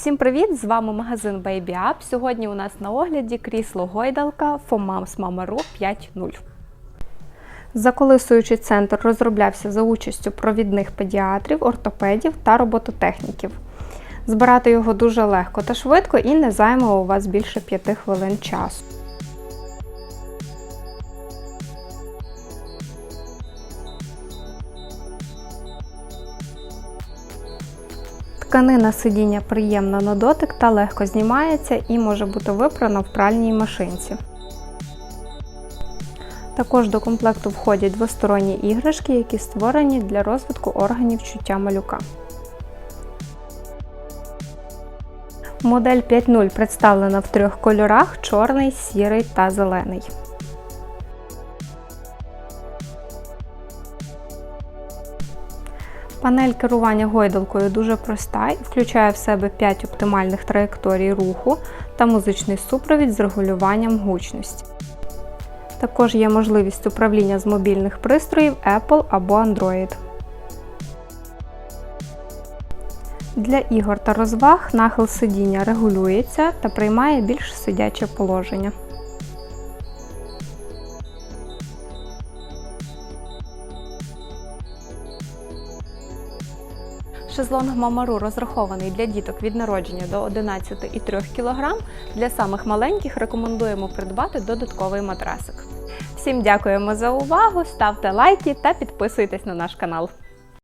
Всім привіт! З вами магазин Baby Up. Сьогодні у нас на огляді крісло гойдалка FOMAMS Mamaru 5.0. Заколисуючий центр розроблявся за участю провідних педіатрів, ортопедів та робототехніків. Збирати його дуже легко та швидко і не займе у вас більше 5 хвилин часу. Тканина сидіння приємна на дотик та легко знімається і може бути випрана в пральній машинці. Також до комплекту входять двосторонні іграшки, які створені для розвитку органів чуття малюка. Модель 5.0 представлена в трьох кольорах: чорний, сірий та зелений. Панель керування гойдалкою дуже проста і включає в себе 5 оптимальних траєкторій руху та музичний супровід з регулюванням гучності. Також є можливість управління з мобільних пристроїв Apple або Android. Для ігор та розваг нахил сидіння регулюється та приймає більш сидяче положення. Шезлонг Мамару розрахований для діток від народження до 11,3 кг. Для самих маленьких рекомендуємо придбати додатковий матрасик. Всім дякуємо за увагу, ставте лайки та підписуйтесь на наш канал.